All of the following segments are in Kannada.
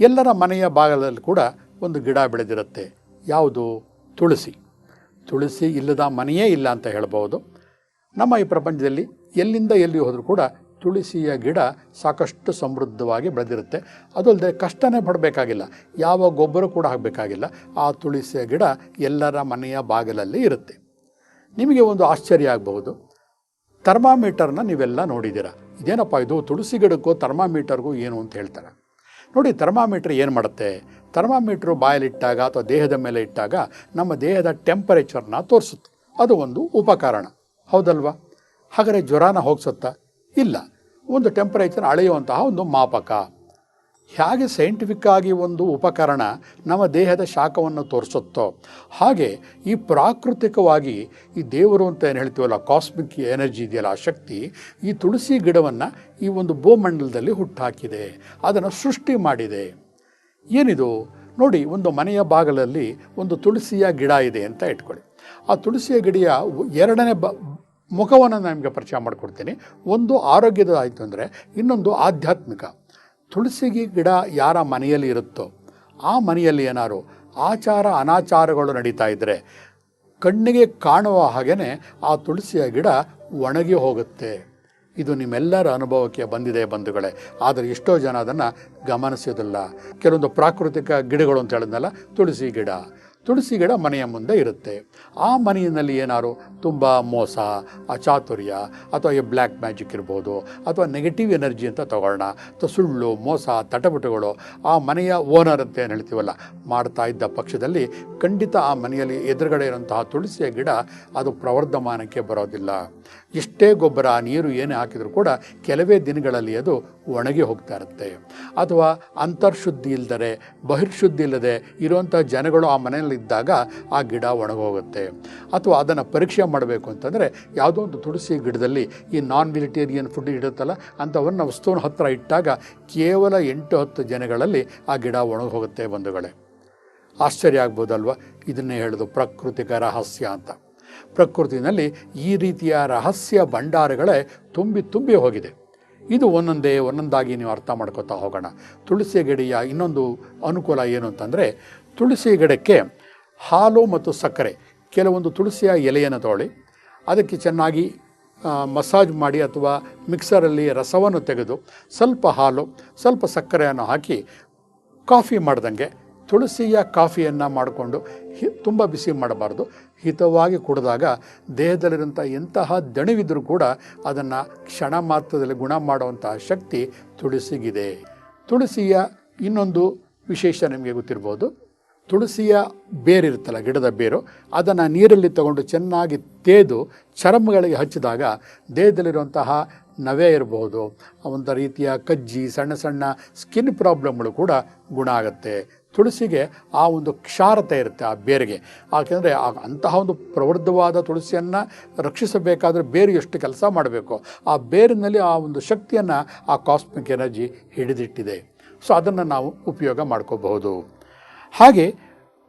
ಎಲ್ಲರ ಮನೆಯ ಭಾಗದಲ್ಲಿ ಕೂಡ ಒಂದು ಗಿಡ ಬೆಳೆದಿರುತ್ತೆ. ಯಾವುದು? ತುಳಸಿ. ತುಳಸಿ ಇಲ್ಲದ ಮನೆಯೇ ಇಲ್ಲ ಅಂತ ಹೇಳ್ಬೋದು. ನಮ್ಮ ಈ ಪ್ರಪಂಚದಲ್ಲಿ ಎಲ್ಲಿಂದ ಎಲ್ಲಿ ಹೋದರೂ ಕೂಡ ತುಳಸಿಯ ಗಿಡ ಸಾಕಷ್ಟು ಸಮೃದ್ಧವಾಗಿ ಬೆಳೆದಿರುತ್ತೆ. ಅದಲ್ಲದೆ ಕಷ್ಟನೇ ಪಡಬೇಕಾಗಿಲ್ಲ. ಯಾವ ಗೊಬ್ಬರ ಕೂಡ ಹಾಕಬೇಕಾಗಿಲ್ಲ. ಆ ತುಳಸಿಯ ಗಿಡ ಎಲ್ಲರ ಮನೆಯ ಬಾಗಿಲಲ್ಲಿ ಇರುತ್ತೆ. ನಿಮಗೆ ಒಂದು ಆಶ್ಚರ್ಯ ಆಗಬಹುದು. ಥರ್ಮಾಮೀಟರ್ನ ನೀವೆಲ್ಲ ನೋಡಿದ್ದೀರಾ? ಇದೇನಪ್ಪ ಇದು ತುಳಸಿ ಗಿಡಕ್ಕೂ ಥರ್ಮಾಮೀಟರ್ಗೂ ಏನು ಅಂತ ಹೇಳ್ತಾರೆ? ನೋಡಿ, ಥರ್ಮಾಮೀಟ್ರ್ ಏನು ಮಾಡುತ್ತೆ? ಥರ್ಮಾಮೀಟ್ರು ಬಾಯಲ್ಲಿಟ್ಟಾಗ ಅಥವಾ ದೇಹದ ಮೇಲೆ ಇಟ್ಟಾಗ ನಮ್ಮ ದೇಹದ ಟೆಂಪರೇಚರ್ನ ತೋರಿಸುತ್ತೆ. ಅದು ಒಂದು ಉಪಕರಣ. ಹೌದಲ್ವಾ? ಹಾಗಾದರೆ ಜ್ವರನ ಹೋಗಿಸುತ್ತಾ? ಇಲ್ಲ. ಒಂದು ಟೆಂಪರೇಚರ್ ಅಳೆಯುವಂತಹ ಒಂದು ಮಾಪಕ. ಹೇಗೆ ಸೈಂಟಿಫಿಕ್ ಆಗಿ ಒಂದು ಉಪಕರಣ ನಮ್ಮ ದೇಹದ ಶಾಖವನ್ನು ತೋರಿಸುತ್ತೋ ಹಾಗೆ ಈ ಪ್ರಾಕೃತಿಕವಾಗಿ ಈ ದೇವರು ಅಂತ ಏನು ಹೇಳ್ತೀವಲ್ಲ ಕಾಸ್ಮಿಕ್ ಎನರ್ಜಿ ಇದೆಯಲ್ಲ, ಆ ಶಕ್ತಿ ಈ ತುಳಸಿ ಗಿಡವನ್ನು ಈ ಒಂದು ಭೂಮಂಡಲದಲ್ಲಿ ಹುಟ್ಟಾಕಿದೆ ಅದನ್ನು ಸೃಷ್ಟಿ ಮಾಡಿದೆ. ಏನಿದು? ನೋಡಿ, ಒಂದು ಮನೆಯ ಬಾಗಲಲ್ಲಿ ಒಂದು ತುಳಸಿಯ ಗಿಡ ಇದೆ ಅಂತ ಇಟ್ಕೊಳ್ಳಿ. ಆ ತುಳಸಿಯ ಗಿಡಿಯ ಎರಡನೇ ಬ ಮುಖವನ್ನು ನಾನು ನಿಮಗೆ ಪರಿಚಯ ಮಾಡಿಕೊಡ್ತೀನಿ. ಒಂದು ಆರೋಗ್ಯದ ಆಯಿತು ಅಂದರೆ ಇನ್ನೊಂದು ಆಧ್ಯಾತ್ಮಿಕ. ತುಳಸಿಗೆ ಗಿಡ ಯಾರ ಮನೆಯಲ್ಲಿ ಇರುತ್ತೋ ಆ ಮನೆಯಲ್ಲಿ ಏನಾರು ಆಚಾರ ಅನಾಚಾರಗಳು ನಡೀತಾ ಇದ್ದರೆ ಕಣ್ಣಿಗೆ ಕಾಣುವ ಹಾಗೆಯೇ ಆ ತುಳಸಿಯ ಗಿಡ ಒಣಗಿ ಹೋಗುತ್ತೆ. ಇದು ನಿಮ್ಮೆಲ್ಲರ ಅನುಭವಕ್ಕೆ ಬಂದಿದೆ ಬಂಧುಗಳೇ. ಆದರೆ ಎಷ್ಟೋ ಜನ ಅದನ್ನು ಗಮನಿಸೋದಿಲ್ಲ. ಕೆಲವೊಂದು ಪ್ರಾಕೃತಿಕ ಗಿಡಗಳು ಅಂತ ಹೇಳಿದ್ನಲ್ಲ, ತುಳಸಿ ಗಿಡ. ತುಳಸಿ ಗಿಡ ಮನೆಯ ಮುಂದೆ ಇರುತ್ತೆ. ಆ ಮನೆಯಲ್ಲಿ ಏನಾದ್ರು ತುಂಬ ಮೋಸ, ಅಚಾತುರ್ಯ ಅಥವಾ ಈ ಬ್ಲ್ಯಾಕ್ ಮ್ಯಾಜಿಕ್ ಇರ್ಬೋದು ಅಥವಾ ನೆಗೆಟಿವ್ ಎನರ್ಜಿ ಅಂತ ತಗೊಳ್ಳೋಣ. ಅಥವಾ ಸುಳ್ಳು, ಮೋಸ, ತಟಪಟುಗಳು ಆ ಮನೆಯ ಓನರ್ ಅಂತ ಏನು ಹೇಳ್ತೀವಲ್ಲ, ಮಾಡ್ತಾ ಇದ್ದ ಪಕ್ಷದಲ್ಲಿ ಖಂಡಿತ ಆ ಮನೆಯಲ್ಲಿ ಎದುರುಗಡೆ ಇರುವಂತಹ ತುಳಸಿಯ ಗಿಡ ಅದು ಪ್ರವರ್ಧಮಾನಕ್ಕೆ ಬರೋದಿಲ್ಲ. ಎಷ್ಟೇ ಗೊಬ್ಬರ ನೀರು ಏನೇ ಹಾಕಿದರೂ ಕೂಡ ಕೆಲವೇ ದಿನಗಳಲ್ಲಿ ಅದು ಒಣಗಿ ಹೋಗ್ತಾ ಇರುತ್ತೆ. ಅಥವಾ ಅಂತರ್ಶುದ್ಧಿ ಇಲ್ಲದರೆ ಬಹಿರ್ಶುದ್ಧಿ ಇಲ್ಲದೆ ಇರುವಂಥ ಜನಗಳು ಆ ಮನೆಯಲ್ಲಿದ್ದಾಗ ಆ ಗಿಡ ಒಣಗೋಗುತ್ತೆ. ಅಥವಾ ಅದನ್ನು ಪರೀಕ್ಷೆ ಮಾಡಬೇಕು ಅಂತಂದರೆ ಯಾವುದೋ ಒಂದು ತುಳಸಿ ಗಿಡದಲ್ಲಿ ಈ ನಾನ್ ವೆಜಿಟೇರಿಯನ್ ಫುಡ್ ಇಡುತ್ತಲ್ಲ ಅಂಥವನ್ನು ವಸ್ತುವಿನ ಹತ್ತಿರ ಇಟ್ಟಾಗ ಕೇವಲ ಎಂಟು ಹತ್ತು ಜನಗಳಲ್ಲಿ ಆ ಗಿಡ ಒಣಗೋಗುತ್ತೆ ಬಂಧುಗಳೇ. ಆಶ್ಚರ್ಯ ಆಗ್ಬೋದಲ್ವ? ಇದನ್ನೇ ಹೇಳೋದು ಪ್ರಕೃತಿಕ ರಹಸ್ಯ ಅಂತ. ಪ್ರಕೃತಿನಲ್ಲಿ ಈ ರೀತಿಯ ರಹಸ್ಯ ಭಂಡಾರಗಳೇ ತುಂಬಿ ತುಂಬಿ ಹೋಗಿದೆ. ಇದು ಒಂದೊಂದೇ ಒಂದೊಂದಾಗಿ ನೀವು ಅರ್ಥ ಮಾಡ್ಕೋತಾ ಹೋಗೋಣ. ತುಳಸಿ ಗಿಡೆಯ ಇನ್ನೊಂದು ಅನುಕೂಲ ಏನು ಅಂತಂದರೆ ತುಳಸಿ ಗಿಡಕ್ಕೆ ಹಾಲು ಮತ್ತು ಸಕ್ಕರೆ, ಕೆಲವೊಂದು ತುಳಸಿಯ ಎಲೆಯನ್ನು ತೊಳಿ ಅದಕ್ಕೆ ಚೆನ್ನಾಗಿ ಮಸಾಜ್ ಮಾಡಿ ಅಥವಾ ಮಿಕ್ಸರಲ್ಲಿ ರಸವನ್ನು ತೆಗೆದು ಸ್ವಲ್ಪ ಹಾಲು, ಸ್ವಲ್ಪ ಸಕ್ಕರೆಯನ್ನು ಹಾಕಿ ಕಾಫಿ ಮಾಡ್ದಂಗೆ ತುಳಸಿಯ ಕಾಫಿಯನ್ನು ಮಾಡಿಕೊಂಡು ಹಿ, ತುಂಬ ಬಿಸಿ ಮಾಡಬಾರ್ದು. ಹಿತವಾಗಿ ಕುಡಿದಾಗ ದೇಹದಲ್ಲಿರುವಂಥ ಎಂತಹ ದಣಿವಿದ್ರೂ ಕೂಡ ಅದನ್ನು ಕ್ಷಣ ಮಾತ್ರದಲ್ಲಿ ಗುಣ ಮಾಡುವಂತಹ ಶಕ್ತಿ ತುಳಸಿಗಿದೆ. ತುಳಸಿಯ ಇನ್ನೊಂದು ವಿಶೇಷ ನಿಮಗೆ ಗೊತ್ತಿರ್ಬೋದು. ತುಳಸಿಯ ಬೇರಿರುತ್ತಲ್ಲ, ಗಿಡದ ಬೇರು, ಅದನ್ನು ನೀರಲ್ಲಿ ತಗೊಂಡು ಚೆನ್ನಾಗಿ ತೇದು ಚರ್ಮಗಳಿಗೆ ಹಚ್ಚಿದಾಗ ದೇಹದಲ್ಲಿರುವಂತಹ ನವೆ ಇರಬಹುದು ಒಂದು ರೀತಿಯ ಕಜ್ಜಿ, ಸಣ್ಣ ಸಣ್ಣ ಸ್ಕಿನ್ ಪ್ರಾಬ್ಲಮ್ಗಳು ಕೂಡ ಗುಣ ಆಗುತ್ತೆ. ತುಳಸಿಗೆ ಆ ಒಂದು ಕ್ಷಾರತೆ ಇರುತ್ತೆ ಆ ಬೇರಿಗೆ. ಯಾಕೆಂದರೆ ಆ ಅಂತಹ ಒಂದು ಪ್ರವೃದ್ಧವಾದ ತುಳಸಿಯನ್ನು ರಕ್ಷಿಸಬೇಕಾದ್ರೆ ಬೇರು ಎಷ್ಟು ಕೆಲಸ ಮಾಡಬೇಕು. ಆ ಬೇರಿನಲ್ಲಿ ಆ ಒಂದು ಶಕ್ತಿಯನ್ನು ಆ ಕಾಸ್ಮಿಕ್ ಎನರ್ಜಿ ಹಿಡಿದಿಟ್ಟಿದೆ. ಸೊ, ಅದನ್ನು ನಾವು ಉಪಯೋಗ ಮಾಡ್ಕೋಬಹುದು. ಹಾಗೆ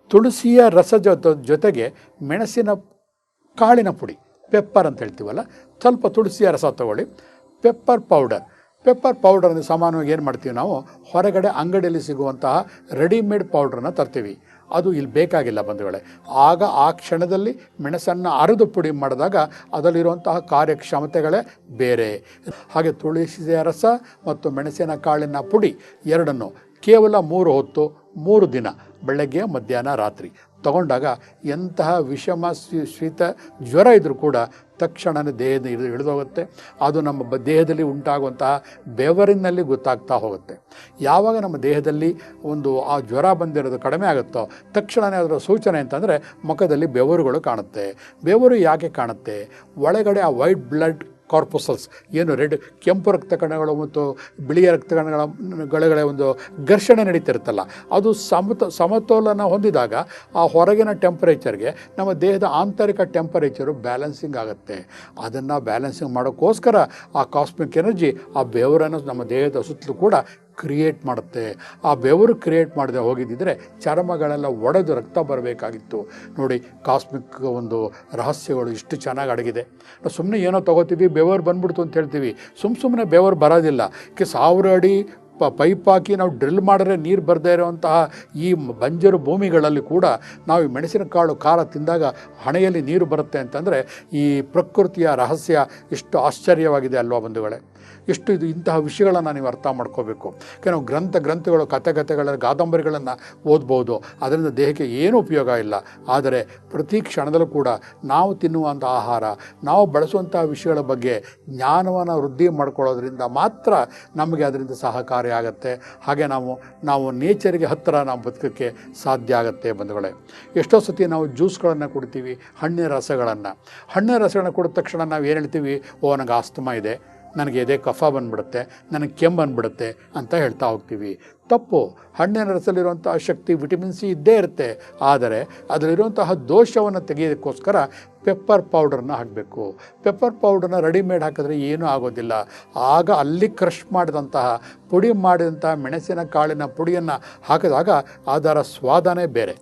ತುಳಸಿಯ ರಸ ಜೊತೆ, ಜೊತೆಗೆ ಮೆಣಸಿನ ಕಾಳಿನ ಪುಡಿ ಪೆಪ್ಪರ್ ಅಂತ ಹೇಳ್ತೀವಲ್ಲ, ಸ್ವಲ್ಪ ತುಳಸಿಯ ರಸ ತಗೊಳ್ಳಿ. ಪೆಪ್ಪರ್ ಪೌಡರ್ ಪೆಪ್ಪರ್ ಪೌಡರ್ನ ಸಾಮಾನ್ಯವಾಗಿ ಏನು ಮಾಡ್ತೀವಿ ನಾವು? ಹೊರಗಡೆ ಅಂಗಡಿಯಲ್ಲಿ ಸಿಗುವಂತಹ ರೆಡಿಮೇಡ್ ಪೌಡ್ರನ್ನು ತರ್ತೀವಿ. ಅದು ಇಲ್ಲಿ ಬೇಕಾಗಿಲ್ಲ ಬಂಧುಗಳೇ. ಆಗ ಆ ಕ್ಷಣದಲ್ಲಿ ಮೆಣಸನ್ನು ಅರೆದು ಪುಡಿ ಮಾಡಿದಾಗ ಅದರಲ್ಲಿರುವಂತಹ ಕಾರ್ಯಕ್ಷಮತೆಗಳೇ ಬೇರೆ. ಹಾಗೆ ತುಳಸಿದ ರಸ ಮತ್ತು ಮೆಣಸಿನ ಕಾಳಿನ ಪುಡಿ ಎರಡನ್ನು ಕೇವಲ ಮೂರು ಹೊತ್ತು, ಮೂರು ದಿನ, ಬೆಳಗ್ಗೆ, ಮಧ್ಯಾಹ್ನ, ರಾತ್ರಿ ತಗೊಂಡಾಗ ಎಂತಹ ವಿಷಮ ಶೀತ, ಜ್ವರ ಇದ್ದರೂ ಕೂಡ ತಕ್ಷಣವೇ ದೇಹದ ಇಳಿದು ಇಳಿದೋಗುತ್ತೆ. ಅದು ನಮ್ಮ ದೇಹದಲ್ಲಿ ಉಂಟಾಗುವಂತಹ ಬೆವರಿನಲ್ಲಿ ಗೊತ್ತಾಗ್ತಾ ಹೋಗುತ್ತೆ. ಯಾವಾಗ ನಮ್ಮ ದೇಹದಲ್ಲಿ ಒಂದು ಆ ಜ್ವರ ಬಂದಿರೋದು ಕಡಿಮೆ ಆಗುತ್ತೋ ತಕ್ಷಣವೇ ಅದರ ಸೂಚನೆ ಅಂತಂದರೆ ಮುಖದಲ್ಲಿ ಬೆವರುಗಳು ಕಾಣುತ್ತೆ. ಬೆವರು ಯಾಕೆ ಕಾಣುತ್ತೆ? ಒಳಗಡೆ ಆ ವೈಟ್ ಬ್ಲಡ್ ಕಾರ್ಪೊಸಲ್ಸ್ ಏನು ರೆಡ್, ಕೆಂಪು ರಕ್ತ ಕಣಗಳು ಮತ್ತು ಬಿಳಿಯ ರಕ್ತ ಕಣಗಳ ಒಂದು ಘರ್ಷಣೆ ನಡೀತಿರುತ್ತಲ್ಲ. ಅದು ಸಮತ, ಸಮತೋಲನ ಹೊಂದಿದಾಗ ಆ ಹೊರಗಿನ ಟೆಂಪರೇಚರ್ಗೆ ನಮ್ಮ ದೇಹದ ಆಂತರಿಕ ಟೆಂಪರೇಚರು ಬ್ಯಾಲೆನ್ಸಿಂಗ್ ಆಗುತ್ತೆ. ಅದನ್ನು ಬ್ಯಾಲೆನ್ಸಿಂಗ್ ಮಾಡೋಕ್ಕೋಸ್ಕರ ಆ ಕಾಸ್ಮಿಕ್ ಎನರ್ಜಿ ಆ ಬೆವರನ್ನು ನಮ್ಮ ದೇಹದ ಸುತ್ತಲೂ ಕೂಡ ಕ್ರಿಯೇಟ್ ಮಾಡುತ್ತೆ. ಆ ಬೆವರು ಕ್ರಿಯೇಟ್ ಮಾಡದೆ ಹೋಗಿದ್ದಿದ್ರೆ ಚರ್ಮಗಳೆಲ್ಲ ಒಡೆದು ರಕ್ತ ಬರಬೇಕಾಗಿತ್ತು. ನೋಡಿ, ಕಾಸ್ಮಿಕ್ ಒಂದು ರಹಸ್ಯಗಳು ಇಷ್ಟು ಚೆನ್ನಾಗಿ ಅಡಗಿದೆ. ನಾವು ಸುಮ್ಮನೆ ಏನೋ ತೊಗೋತೀವಿ, ಬೆವರು ಬಂದ್ಬಿಡ್ತು ಅಂತ ಹೇಳ್ತೀವಿ. ಸುಮ್ಮ ಸುಮ್ಮನೆ ಬೆವರು ಬರೋದಿಲ್ಲ. ಕೆ ಸಾವಿರ ಅಡಿ ಪ ಪೈಪ್ ಹಾಕಿ ನಾವು ಡ್ರಿಲ್ ಮಾಡಿದ್ರೆ ನೀರು ಬರದೇ ಇರುವಂತಹ ಈ ಬಂಜರು ಭೂಮಿಗಳಲ್ಲಿ ಕೂಡ ನಾವು ಈ ಮೆಣಸಿನಕಾಳು ಖಾರ ತಿಂದಾಗ ಹಣೆಯಲ್ಲಿ ನೀರು ಬರುತ್ತೆ ಅಂತಂದರೆ ಈ ಪ್ರಕೃತಿಯ ರಹಸ್ಯ ಎಷ್ಟು ಆಶ್ಚರ್ಯವಾಗಿದೆ ಅಲ್ವಾ ಬಂಧುಗಳೇ. ಎಷ್ಟು ಇದು ಇಂತಹ ವಿಷಯಗಳನ್ನು ನೀವು ಅರ್ಥ ಮಾಡ್ಕೋಬೇಕು. ಕೆಲವು ಗ್ರಂಥ ಗ್ರಂಥಗಳು, ಕಥೆ ಕಥೆಗಳ ಕಾದಂಬರಿಗಳನ್ನು ಓದ್ಬೋದು. ಅದರಿಂದ ದೇಹಕ್ಕೆ ಏನೂ ಉಪಯೋಗ ಇಲ್ಲ. ಆದರೆ ಪ್ರತಿ ಕ್ಷಣದಲ್ಲೂ ಕೂಡ ನಾವು ತಿನ್ನುವಂಥ ಆಹಾರ, ನಾವು ಬಳಸುವಂಥ ವಿಷಯಗಳ ಬಗ್ಗೆ ಜ್ಞಾನವನ್ನು ವೃದ್ಧಿ ಮಾಡ್ಕೊಳ್ಳೋದ್ರಿಂದ ಮಾತ್ರ ನಮಗೆ ಅದರಿಂದ ಸಹಕಾರಿ ಆಗುತ್ತೆ. ಹಾಗೆ ನಾವು ನಾವು ನೇಚರಿಗೆ ಹತ್ತಿರ ನಾವು ಬದುಕೋಕ್ಕೆ ಸಾಧ್ಯ ಆಗುತ್ತೆ ಬಂಧುಗಳೇ. ಎಷ್ಟೋ ಸತಿ ನಾವು ಜ್ಯೂಸ್ಗಳನ್ನು ಕುಡಿತೀವಿ ಹಣ್ಣಿನ ರಸಗಳನ್ನು. ಹಣ್ಣಿನ ರಸಗಳನ್ನು ಕುಡಿದ ತಕ್ಷಣ ನಾವು ಏನು ಹೇಳ್ತೀವಿ, ಓ ನನಗೆ ಆಸ್ತಮಾ ಇದೆ. ನನಗೆ ಎದೆ ಕಫ ಬಂದ್ಬಿಡುತ್ತೆ, ನನಗೆ ಕೆಮ್ಮು ಬಂದ್ಬಿಡುತ್ತೆ ಅಂತ ಹೇಳ್ತಾ ಹೋಗ್ತೀವಿ. ತಪ್ಪು. ಹಣ್ಣಿನ ರಸದಲ್ಲಿರುವಂತಹ ಶಕ್ತಿ ವಿಟಮಿನ್ ಸಿ ಇದ್ದೇ ಇರುತ್ತೆ. ಆದರೆ ಅದರಲ್ಲಿರುವಂತಹ ದೋಷವನ್ನು ತೆಗೆಯೋದಕ್ಕೋಸ್ಕರ ಪೆಪ್ಪರ್ ಪೌಡರ್ನ ಹಾಕಬೇಕು. ಪೆಪ್ಪರ್ ಪೌಡರ್ನ ರೆಡಿಮೇಡ್ ಹಾಕಿದ್ರೆ ಏನೂ ಆಗೋದಿಲ್ಲ. ಆಗ ಅಲ್ಲಿ ಕ್ರಷ್ ಮಾಡಿದಂತಹ, ಪುಡಿ ಮಾಡಿದಂತಹ ಮೆಣಸಿನ ಕಾಳಿನ ಪುಡಿಯನ್ನು ಹಾಕಿದಾಗ ಅದರ ಸ್ವಾದನೇ ಬೇರೆ.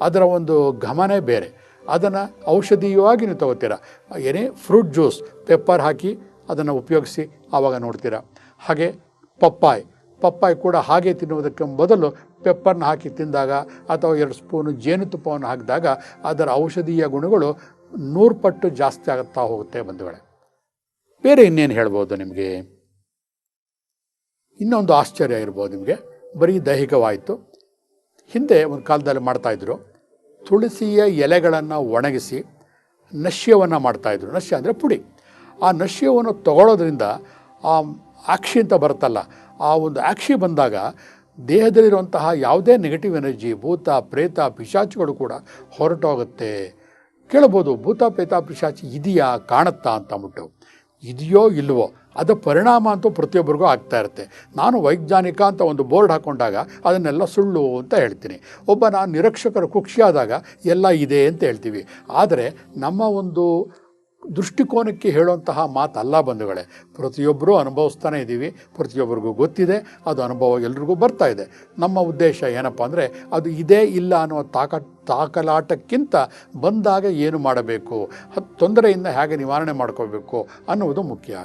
ಅದರ ಒಂದು ಘಮನೇ ಬೇರೆ. ಅದನ್ನು ಔಷಧೀಯವಾಗಿ ನೀವು ತಗೋತೀರ. ಏನೇ ಫ್ರೂಟ್ ಜ್ಯೂಸ್ ಪೆಪ್ಪರ್ ಹಾಕಿ ಅದನ್ನು ಉಪಯೋಗಿಸಿ ಆವಾಗ ನೋಡ್ತೀರಾ. ಹಾಗೆ ಪಪ್ಪಾಯ್. ಪಪ್ಪಾಯಿ ಕೂಡ ಹಾಗೆ ತಿನ್ನುವುದಕ್ಕೆ ಬದಲು ಪೆಪ್ಪರ್ನ ಹಾಕಿ ತಿಂದಾಗ ಅಥವಾ ಎರಡು ಸ್ಪೂನು ಜೇನುತುಪ್ಪವನ್ನು ಹಾಕಿದಾಗ ಅದರ ಔಷಧೀಯ ಗುಣಗಳು ನೂರು ಪಟ್ಟು ಜಾಸ್ತಿ ಆಗುತ್ತಾ ಹೋಗುತ್ತೆ ಬಂಧುಗಳೇ. ಬೇರೆ ಇನ್ನೇನು ಹೇಳ್ಬೋದು ನಿಮಗೆ? ಇನ್ನೊಂದು ಆಶ್ಚರ್ಯ ಇರ್ಬೋದು ನಿಮಗೆ. ಬರೀ ದೈಹಿಕವಾಯಿತು. ಹಿಂದೆ ಒಂದು ಕಾಲದಲ್ಲಿ ಮಾಡ್ತಾಯಿದ್ರು ತುಳಸಿಯ ಎಲೆಗಳನ್ನು ಒಣಗಿಸಿ ನಶ್ಯವನ್ನು ಮಾಡ್ತಾಯಿದ್ರು ನಶ್ಯ ಅಂದರೆ ಪುಡಿ. ಆ ನಶ್ಯವನ್ನು ತಗೊಳ್ಳೋದ್ರಿಂದ ಆ ಆಕ್ಷಿ ಅಂತ ಬರುತ್ತಲ್ಲ, ಆ ಒಂದು ಆಕ್ಷಿ ಬಂದಾಗ ದೇಹದಲ್ಲಿರುವಂತಹ ಯಾವುದೇ ನೆಗೆಟಿವ್ ಎನರ್ಜಿ ಭೂತ, ಪ್ರೇತ, ಪಿಶಾಚಿಗಳು ಕೂಡ ಹೊರಟೋಗುತ್ತೆ. ಕೇಳ್ಬೋದು ಭೂತ, ಪ್ರೇತ, ಪಿಶಾಚಿ ಇದೆಯಾ, ಕಾಣುತ್ತಾ ಅಂತ ಅಂದ್ಬಿಟ್ಟು. ಇದೆಯೋ ಇಲ್ವೋ ಅದರ ಪರಿಣಾಮ ಅಂತೂ ಪ್ರತಿಯೊಬ್ಬರಿಗೂ ಆಗ್ತಾ ಇರುತ್ತೆ. ನಾನು ವೈಜ್ಞಾನಿಕ ಅಂತ ಒಂದು ಬೋರ್ಡ್ ಹಾಕ್ಕೊಂಡಾಗ ಅದನ್ನೆಲ್ಲ ಸುಳ್ಳು ಅಂತ ಹೇಳ್ತೀನಿ. ಒಬ್ಬ ನಾನು ನಿರೀಕ್ಷಕರ ಕುಕ್ಷಿಯಾದಾಗ ಎಲ್ಲ ಇದೆ ಅಂತ ಹೇಳ್ತೀವಿ. ಆದರೆ ನಮ್ಮ ಒಂದು ದೃಷ್ಟಿಕೋನಕ್ಕೆ ಹೇಳುವಂತಹ ಮಾತಲ್ಲ ಬಂಧುಗಳೇ. ಪ್ರತಿಯೊಬ್ಬರೂ ಅನುಭವಿಸ್ತಾನೆ ಇದ್ದೀವಿ. ಪ್ರತಿಯೊಬ್ಬರಿಗೂ ಗೊತ್ತಿದೆ. ಅದು ಅನುಭವ ಎಲ್ರಿಗೂ ಬರ್ತಾ ಇದೆ. ನಮ್ಮ ಉದ್ದೇಶ ಏನಪ್ಪ ಅಂದರೆ ಅದು ಇದೇ ಇಲ್ಲ ಅನ್ನುವ ತಾಕ, ತಾಕಲಾಟಕ್ಕಿಂತ ಬಂದಾಗ ಏನು ಮಾಡಬೇಕು? ತೊಂದರೆಯಿಂದ ಹೇಗೆ ನಿವಾರಣೆ ಮಾಡ್ಕೋಬೇಕು ಅನ್ನುವುದು ಮುಖ್ಯ.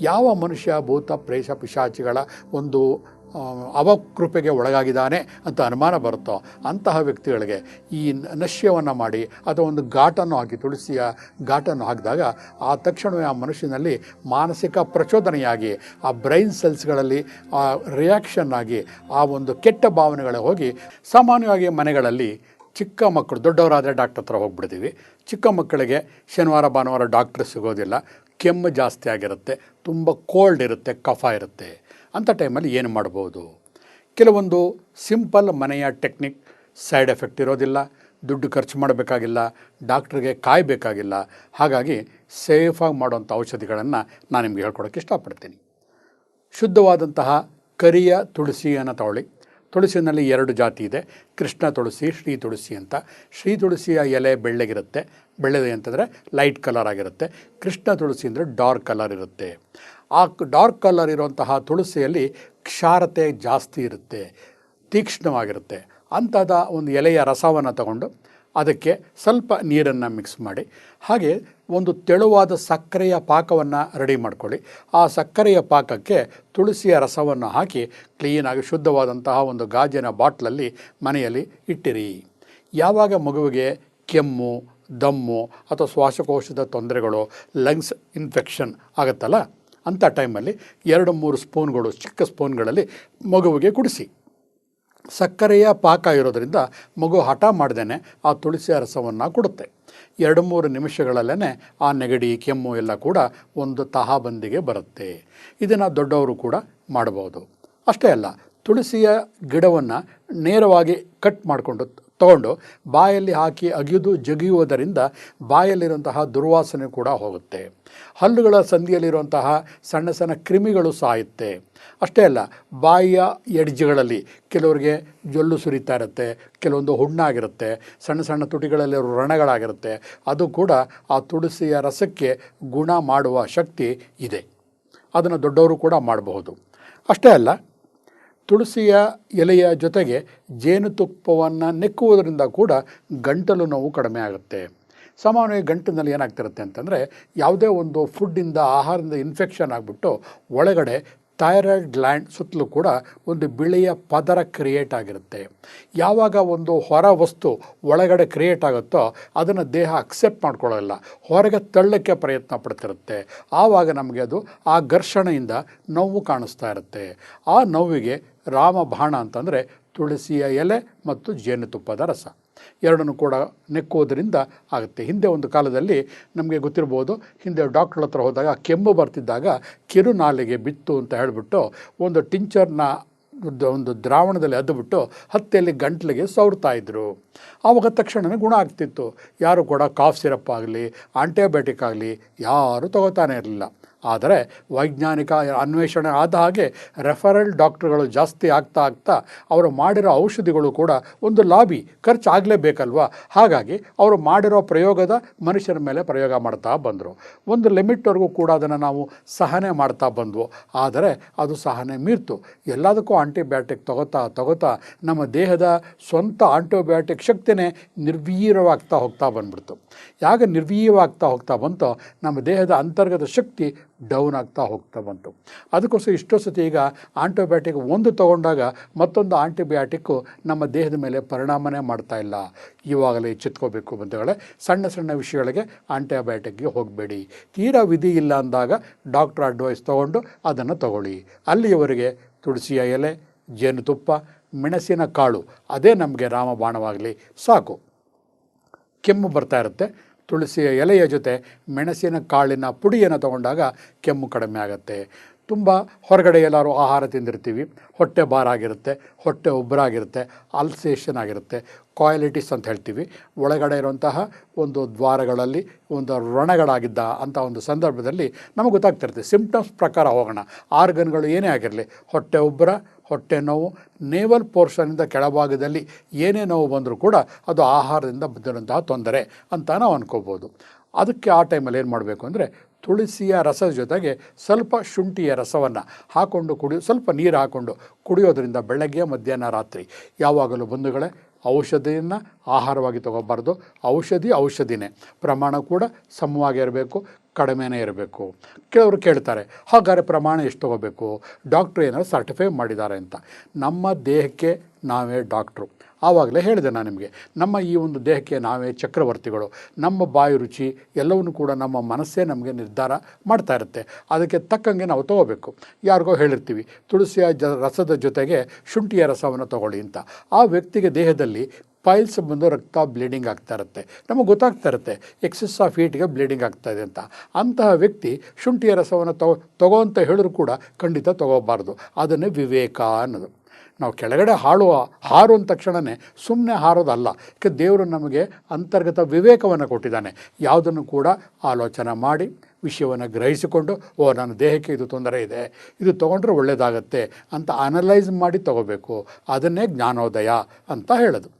ಯಾವ ಮನುಷ್ಯ ಭೂತ, ಪ್ರೇಷ, ಪಿಶಾಚಿಗಳ ಒಂದು ಅವಕೃಪೆಗೆ ಒಳಗಾಗಿದ್ದಾನೆ ಅಂತ ಅನುಮಾನ ಬರುತ್ತೋ ಅಂತಹ ವ್ಯಕ್ತಿಗಳಿಗೆ ಈ ನಶ್ಯವನ್ನು ಮಾಡಿ ಅಥವಾ ಒಂದು ಘಾಟನ್ನು ಹಾಕಿ, ತುಳಸಿಯ ಘಾಟನ್ನು ಹಾಕಿದಾಗ ಆ ತಕ್ಷಣವೇ ಆ ಮನುಷ್ಯನಲ್ಲಿ ಮಾನಸಿಕ ಪ್ರಚೋದನೆಯಾಗಿ, ಆ ಬ್ರೈನ್ ಸೆಲ್ಸ್ಗಳಲ್ಲಿ ಆ ರಿಯಾಕ್ಷನ್ ಆಗಿ, ಆ ಒಂದು ಕೆಟ್ಟ ಭಾವನೆಗಳಿಗೆ ಹೋಗಿ ಸಾಮಾನ್ಯವಾಗಿ ಮನೆಗಳಲ್ಲಿ ಚಿಕ್ಕ ಮಕ್ಕಳು, ದೊಡ್ಡವರಾದರೆ ಡಾಕ್ಟರ್ ಹತ್ರ ಹೋಗ್ಬಿಡ್ತೀವಿ. ಚಿಕ್ಕ ಮಕ್ಕಳಿಗೆ ಶನಿವಾರ, ಭಾನುವಾರ ಡಾಕ್ಟ್ರ್ ಸಿಗೋದಿಲ್ಲ. ಕೆಮ್ಮು ಜಾಸ್ತಿ ಆಗಿರುತ್ತೆ, ತುಂಬ ಕೋಲ್ಡ್ ಇರುತ್ತೆ, ಕಫ ಇರುತ್ತೆ. ಅಂಥ ಟೈಮಲ್ಲಿ ಏನು ಮಾಡ್ಬೋದು? ಕೆಲವೊಂದು ಸಿಂಪಲ್ ಮನೆಯ ಟೆಕ್ನಿಕ್ ಸೈಡ್ ಎಫೆಕ್ಟ್ ಇರೋದಿಲ್ಲ, ದುಡ್ಡು ಖರ್ಚು ಮಾಡಬೇಕಾಗಿಲ್ಲ ಡಾಕ್ಟ್ರಿಗೆ ಕಾಯಬೇಕಾಗಿಲ್ಲ. ಹಾಗಾಗಿ ಸೇಫಾಗಿ ಮಾಡುವಂಥ ಔಷಧಿಗಳನ್ನು ನಾನು ನಿಮಗೆ ಹೇಳ್ಕೊಡೋಕ್ಕೆ ಇಷ್ಟಪಡ್ತೀನಿ. ಶುದ್ಧವಾದಂತಹ ಕರಿಯ ತುಳಸಿಯನ್ನು ತಗೊಳ್ಳಿ. ತುಳಸಿನಲ್ಲಿ ಎರಡು ಜಾತಿ ಇದೆ. ಕೃಷ್ಣ ತುಳಸಿ, ಶ್ರೀ ತುಳಸಿ ಅಂತ. ಶ್ರೀ ತುಳಸಿಯ ಎಲೆ ಬೆಳ್ಳಗಿರುತ್ತೆ. ಬೆಳ್ಳಗೆ ಅಂತಂದರೆ ಲೈಟ್ ಕಲರ್ ಆಗಿರುತ್ತೆ. ಕೃಷ್ಣ ತುಳಸಿ ಅಂದರೆ ಡಾರ್ಕ್ ಕಲರ್ ಇರುತ್ತೆ. ಆ ಡಾರ್ಕ್ ಕಲರ್ ಇರುವಂತಹ ತುಳಸಿಯಲ್ಲಿ ಕ್ಷಾರತೆ ಜಾಸ್ತಿ ಇರುತ್ತೆ. ತೀಕ್ಷ್ಣವಾಗಿರುತ್ತೆ. ಅಂಥದ ಒಂದು ಎಲೆಯ ರಸವನ್ನು ತಗೊಂಡು ಅದಕ್ಕೆ ಸ್ವಲ್ಪ ನೀರನ್ನು ಮಿಕ್ಸ್ ಮಾಡಿ. ಹಾಗೆ ಒಂದು ತೆಳುವಾದ ಸಕ್ಕರೆಯ ಪಾಕವನ್ನು ರೆಡಿ ಮಾಡ್ಕೊಳ್ಳಿ. ಆ ಸಕ್ಕರೆಯ ಪಾಕಕ್ಕೆ ತುಳಸಿಯ ರಸವನ್ನು ಹಾಕಿ ಕ್ಲೀನಾಗಿ ಶುದ್ಧವಾದಂತಹ ಒಂದು ಗಾಜಿನ ಬಾಟ್ಲಲ್ಲಿ ಮನೆಯಲ್ಲಿ ಇಟ್ಟಿರಿ. ಯಾವಾಗ ಮಗುವಿಗೆ ಕೆಮ್ಮು, ದಮ್ಮು ಅಥವಾ ಶ್ವಾಸಕೋಶದ ತೊಂದರೆಗಳು ಲಂಗ್ಸ್ ಇನ್ಫೆಕ್ಷನ್ ಆಗುತ್ತಲ್ಲ ಅಂಥ ಟೈಮಲ್ಲಿ ಎರಡು ಮೂರು ಸ್ಪೂನ್ಗಳು ಚಿಕ್ಕ ಸ್ಪೂನ್ಗಳಲ್ಲಿ ಮಗುವಿಗೆ ಕುಡಿಸಿ. ಸಕ್ಕರೆಯ ಪಾಕ ಇರೋದರಿಂದ ಮಗು ಹಠ ಮಾಡ್ದೇ ಆ ತುಳಸಿಯ ರಸವನ್ನು ಕೊಡುತ್ತೆ. ಎರಡು ಮೂರು ನಿಮಿಷಗಳಲ್ಲೇ ಆ ನೆಗಡಿ, ಕೆಮ್ಮು ಎಲ್ಲ ಕೂಡ ಒಂದು ತಹಾಬಂದಿಗೆ ಬರುತ್ತೆ. ಇದನ್ನು ದೊಡ್ಡವರು ಕೂಡ ಮಾಡಬಹುದು. ಅಷ್ಟೇ ಅಲ್ಲ, ತುಳಸಿಯ ಗಿಡವನ್ನು ನೇರವಾಗಿ ಕಟ್ ಮಾಡಿಕೊಂಡು ತಗೊಂಡು ಬಾಯಲ್ಲಿ ಹಾಕಿ ಅಗಿದು ಜಗಿಯುವುದರಿಂದ ಬಾಯಲ್ಲಿರುವಂತಹ ದುರ್ವಾಸನೆ ಕೂಡ ಹೋಗುತ್ತೆ. ಹಲ್ಲುಗಳ ಸಂಧಿಯಲ್ಲಿರುವಂತಹ ಸಣ್ಣ ಸಣ್ಣ ಕ್ರಿಮಿಗಳು ಸಾಯುತ್ತೆ. ಅಷ್ಟೇ ಅಲ್ಲ, ಬಾಯಿಯ ಎಡ್ಜ್ಗಳಲ್ಲಿ ಕೆಲವರಿಗೆ ಜೊಲ್ಲು ಸುರಿತಾ ಇರುತ್ತೆ, ಕೆಲವೊಂದು ಹುಣ್ಣಾಗಿರುತ್ತೆ, ಸಣ್ಣ ಸಣ್ಣ ತುಟಿಗಳಲ್ಲಿ ರಣಗಳಾಗಿರುತ್ತೆ. ಅದು ಕೂಡ ಆ ತುಳಸಿಯ ರಸಕ್ಕೆ ಗುಣ ಮಾಡುವ ಶಕ್ತಿ ಇದೆ. ಅದನ್ನು ದೊಡ್ಡವರು ಕೂಡ ಮಾಡಬಹುದು. ಅಷ್ಟೇ ಅಲ್ಲ ತುಳಸಿಯ ಎಲೆಯ ಜೊತೆಗೆ ಜೇನುತುಪ್ಪವನ್ನು ನೆಕ್ಕುವುದರಿಂದ ಕೂಡ ಗಂಟಲು ನೋವು ಕಡಿಮೆ ಆಗುತ್ತೆ. ಸಾಮಾನ್ಯವಾಗಿ ಗಂಟಿನಲ್ಲಿ ಏನಾಗ್ತಿರುತ್ತೆ ಅಂತಂದರೆ ಯಾವುದೇ ಒಂದು ಫುಡ್ಡಿಂದ ಆಹಾರದಿಂದ ಇನ್ಫೆಕ್ಷನ್ ಆಗಿಬಿಟ್ಟು ಒಳಗಡೆ ಥೈರಾಯ್ಡ್ ಗ್ಲ್ಯಾಂಡ್ ಸುತ್ತಲೂ ಕೂಡ ಒಂದು ಬಿಳಿಯ ಪದರ ಕ್ರಿಯೇಟ್ ಆಗಿರುತ್ತೆ. ಯಾವಾಗ ಒಂದು ಹೊರ ವಸ್ತು ಒಳಗಡೆ ಕ್ರಿಯೇಟ್ ಆಗುತ್ತೋ ಅದನ್ನು ದೇಹ ಅಕ್ಸೆಪ್ಟ್ ಮಾಡ್ಕೊಳ್ಳೋಲ್ಲ ಹೊರಗೆ ತಳ್ಳಕ್ಕೆ ಪ್ರಯತ್ನ ಪಡ್ತಿರುತ್ತೆ. ಆವಾಗ ನಮಗೆ ಅದು ಆ ಘರ್ಷಣೆಯಿಂದ ನೋವು ಕಾಣಿಸ್ತಾ ಇರುತ್ತೆ. ಆ ನೋವಿಗೆ ರಾಮಬಾಣ ಅಂತಂದರೆ ತುಳಸಿಯ ಎಲೆ ಮತ್ತು ಜೇನುತುಪ್ಪದ ರಸ. ಎರಡನ್ನು ಕೂಡ ನೆಕ್ಕೋದ್ರಿಂದ ಆಗುತ್ತೆ. ಹಿಂದೆ ಒಂದು ಕಾಲದಲ್ಲಿ ನಮಗೆ ಗೊತ್ತಿರ್ಬೋದು, ಹಿಂದೆ ಡಾಕ್ಟ್ರ್ ಹತ್ರ ಹೋದಾಗ ಕೆಮ್ಮು ಬರ್ತಿದ್ದಾಗ ಕಿರುನಾಲಿಗೆ ಬಿತ್ತು ಅಂತ ಹೇಳಿಬಿಟ್ಟು ಒಂದು ಟಿಂಚರ್ನ ಒಂದು- ದ್ರಾವಣದಲ್ಲಿ ಅದ್ದುಬಿಟ್ಟು ಹತ್ತೆಯಲ್ಲಿ ಗಂಟ್ಲಿಗೆ ಇದ್ರು. ಆವಾಗ ತಕ್ಷಣವೇ ಗುಣ ಆಗ್ತಿತ್ತು. ಯಾರು ಕೂಡ ಕಾಫ್ ಸಿರಪ್ ಆಗಲಿ, ಆಂಟಿಬಯೋಟಿಕ್ ಆಗಲಿ, ಯಾರೂ ತಗೋತಾನೆ ಇರಲಿಲ್ಲ. ಆದರೆ ವೈಜ್ಞಾನಿಕ ಅನ್ವೇಷಣೆ ಆದ ಹಾಗೆ ರೆಫರಲ್ ಡಾಕ್ಟ್ರುಗಳು ಜಾಸ್ತಿ ಆಗ್ತಾ ಆಗ್ತಾ ಅವರು ಮಾಡಿರೋ ಔಷಧಿಗಳು ಕೂಡ ಒಂದು ಲಾಬಿ ಖರ್ಚು ಆಗಲೇಬೇಕಲ್ವಾ ಹಾಗಾಗಿ ಅವರು ಮಾಡಿರೋ ಪ್ರಯೋಗದ ಮನುಷ್ಯರ ಮೇಲೆ ಪ್ರಯೋಗ ಮಾಡ್ತಾ ಬಂದರು. ಒಂದು ಲಿಮಿಟ್ವರೆಗೂ ಕೂಡ ಅದನ್ನು ನಾವು ಸಹನೆ ಮಾಡ್ತಾ ಬಂದವು. ಆದರೆ ಅದು ಸಹನೆ ಮೀರ್ತು. ಎಲ್ಲದಕ್ಕೂ ಆಂಟಿಬಯೋಟಿಕ್ ತಗೋತಾ ತಗೋತಾ ನಮ್ಮ ದೇಹದ ಸ್ವಂತ ಆಂಟಿಬಯೋಟಿಕ್ ಶಕ್ತಿನೇ ನಿರ್ವೀರವಾಗ್ತಾ ಹೋಗ್ತಾ ಬಂದ್ಬಿಡ್ತು. ಯಾಗ ನಿರ್ವೀರ್ಯವಾಗ್ತಾ ಹೋಗ್ತಾ ಬಂತೋ, ನಮ್ಮ ದೇಹದ ಅಂತರ್ಗತ ಶಕ್ತಿ ಡೌನ್ ಆಗ್ತಾ ಹೋಗ್ತಾ ಬಂತು. ಅದಕ್ಕೋಸ್ಕರ ಇಷ್ಟೋ ಸತಿ ಈಗ ಆಂಟಿಬಯೋಟಿಕ್ ಒಂದು ತಗೊಂಡಾಗ ಮತ್ತೊಂದು ಆಂಟಿಬಯೋಟಿಕ್ಕು ನಮ್ಮ ದೇಹದ ಮೇಲೆ ಪರಿಣಾಮನೇ ಮಾಡ್ತಾ ಇಲ್ಲ. ಇವಾಗಲೇ ಎಚ್ಚೆತ್ಕೋಬೇಕು ಬಂಧುಗಳೇ, ಸಣ್ಣ ಸಣ್ಣ ವಿಷಯಗಳಿಗೆ ಆಂಟಿಬಯೋಟಿಕ್ಗೆ ಹೋಗಬೇಡಿ. ತೀರಾ ವಿಧಿ ಇಲ್ಲ ಅಂದಾಗ ಡಾಕ್ಟ್ರ್ ಅಡ್ವೈಸ್ ತೊಗೊಂಡು ಅದನ್ನು ತಗೊಳ್ಳಿ. ಅಲ್ಲಿಯವರೆಗೆ ತುಳಸಿಯ ಎಲೆ, ಜೇನುತುಪ್ಪ, ಮೆಣಸಿನ ಕಾಳು, ಅದೇ ನಮಗೆ ರಾಮಬಾಣವಾಗಲಿ ಸಾಕು. ಕೆಮ್ಮು ಬರ್ತಾ ಇರುತ್ತೆ ತುಳಸಿಯ ಎಲೆಯ ಜೊತೆ ಮೆಣಸಿನ ಕಾಳಿನ ಪುಡಿಯನ್ನು ತಗೊಂಡಾಗ ಕೆಮ್ಮು ಕಡಿಮೆ ಆಗುತ್ತೆ. ತುಂಬ ಹೊರಗಡೆ ಎಲ್ಲರೂ ಆಹಾರ ತಿಂದಿರ್ತೀವಿ. ಹೊಟ್ಟೆ ಭಾರ ಆಗಿರುತ್ತೆ, ಹೊಟ್ಟೆ ಉಬ್ಬರಾಗಿರುತ್ತೆ ಅಲ್ಸೇಷನ್ ಆಗಿರುತ್ತೆ, ಕಾಯಿಲಿಟಿಸ್ ಅಂತ ಹೇಳ್ತೀವಿ. ಒಳಗಡೆ ಇರುವಂತಹ ಒಂದು ದ್ವಾರಗಳಲ್ಲಿ ಒಂದು ರಣಗಳಾಗಿದ್ದ ಅಂಥ ಒಂದು ಸಂದರ್ಭದಲ್ಲಿ ನಮಗೆ ಗೊತ್ತಾಗ್ತಿರುತ್ತೆ. ಸಿಂಪ್ಟಮ್ಸ್ ಪ್ರಕಾರ ಹೋಗೋಣ. ಆರ್ಗನ್ಗಳು ಏನೇ ಆಗಿರಲಿ, ಹೊಟ್ಟೆ ಉಬ್ಬರ ಹೊಟ್ಟೆ ನೋವು ನೇವಲ್ ಪೋರ್ಷನಿಂದ ಕೆಳಭಾಗದಲ್ಲಿ ಏನೇ ನೋವು ಬಂದರೂ ಕೂಡ ಅದು ಆಹಾರದಿಂದ ಬಂದಿರುವಂತಹ ತೊಂದರೆ ಅಂತ ನಾವು ಅನ್ಕೋಬೋದು. ಅದಕ್ಕೆ ಆ ಟೈಮಲ್ಲಿ ಏನು ಮಾಡಬೇಕು ಅಂದರೆ ತುಳಸಿಯ ರಸದ ಜೊತೆಗೆ ಸ್ವಲ್ಪ ಶುಂಠಿಯ ರಸವನ್ನು ಹಾಕ್ಕೊಂಡು ಕುಡಿ, ಸ್ವಲ್ಪ ನೀರು ಹಾಕ್ಕೊಂಡು ಕುಡಿಯೋದರಿಂದ ಬೆಳಗ್ಗೆ, ಮಧ್ಯಾಹ್ನ, ರಾತ್ರಿ. ಯಾವಾಗಲೂ ಬಂಧುಗಳೇ, ಔಷಧಿಯನ್ನು ಆಹಾರವಾಗಿ ತಗೋಬಾರ್ದು. ಔಷಧಿ ಔಷಧಿನೇ. ಪ್ರಮಾಣ ಕೂಡ ಸಮವಾಗಿ ಇರಬೇಕು. ಕಡಿಮೆನೇ ಇರಬೇಕು. ಕೆಲವರು ಕೇಳ್ತಾರೆ, ಹಾಗಾದರೆ ಪ್ರಮಾಣ ಎಷ್ಟು ತಗೋಬೇಕು? ಡಾಕ್ಟ್ರು ಏನಾದ್ರು ಸರ್ಟಿಫೈ ಮಾಡಿದ್ದಾರೆ ಅಂತ. ನಮ್ಮ ದೇಹಕ್ಕೆ ನಾವೇ ಡಾಕ್ಟ್ರು. ಆವಾಗಲೇ ಹೇಳಿದೆ ನಾನು ನಿಮಗೆ, ನಮ್ಮ ಈ ಒಂದು ದೇಹಕ್ಕೆ ನಾವೇ ಚಕ್ರವರ್ತಿಗಳು. ನಮ್ಮ ಬಾಯಿ ರುಚಿ ಎಲ್ಲವನ್ನು ಕೂಡ ನಮ್ಮ ಮನಸ್ಸೇ ನಮಗೆ ನಿರ್ಧಾರ ಮಾಡ್ತಾ ಇರುತ್ತೆ. ಅದಕ್ಕೆ ತಕ್ಕಂಗೆ ನಾವು ತಗೋಬೇಕು. ಯಾರಿಗೋ ಹೇಳಿರ್ತೀವಿ, ತುಳಸಿಯ ಜ, ರಸದ ಜೊತೆಗೆ ಶುಂಠಿಯ ರಸವನ್ನು ತಗೊಳ್ಳಿ ಅಂತ. ಆ ವ್ಯಕ್ತಿಗೆ ದೇಹದಲ್ಲಿ ಪೈಲ್ಸ್ ಬಂದು ರಕ್ತ ಬ್ಲೀಡಿಂಗ್ ಆಗ್ತಾ ಇರುತ್ತೆ. ನಮಗೆ ಗೊತ್ತಾಗ್ತಾ ಇರುತ್ತೆ ಎಕ್ಸಸ್ ಆಫ್ ಹೀಟ್ಗೆ ಬ್ಲೀಡಿಂಗ್ ಆಗ್ತಾ ಇದೆ ಅಂತ. ಅಂತಹ ವ್ಯಕ್ತಿ ಶುಂಠಿಯ ರಸವನ್ನು ತಗೋ ತಗೋ ಅಂತ ಹೇಳಿದ್ರು ಕೂಡ ಖಂಡಿತ ತಗೋಬಾರ್ದು. ಅದನ್ನೇ ವಿವೇಕ ಅನ್ನೋದು. ನಾವು ಕೆಳಗಡೆ ಹಾಳುವ ಹಾರು ಅಂದ ತಕ್ಷಣವೇ ಸುಮ್ಮನೆ ಹಾರೋದಲ್ಲ. ಯಾಕೆ ದೇವರು ನಮಗೆ ಅಂತರ್ಗತ ವಿವೇಕವನ್ನು ಕೊಟ್ಟಿದ್ದಾನೆ. ಯಾವುದನ್ನು ಕೂಡ ಆಲೋಚನೆ ಮಾಡಿ, ವಿಷಯವನ್ನು ಗ್ರಹಿಸಿಕೊಂಡು, ಓ ನನ್ನ ದೇಹಕ್ಕೆ ಇದು ತೊಂದರೆ ಇದೆ, ಇದು ತೊಗೊಂಡ್ರೆ ಒಳ್ಳೆಯದಾಗತ್ತೆ ಅಂತ ಅನಲೈಸ್ ಮಾಡಿ ತಗೋಬೇಕು. ಅದನ್ನೇ ಜ್ಞಾನೋದಯ ಅಂತ ಹೇಳೋದು.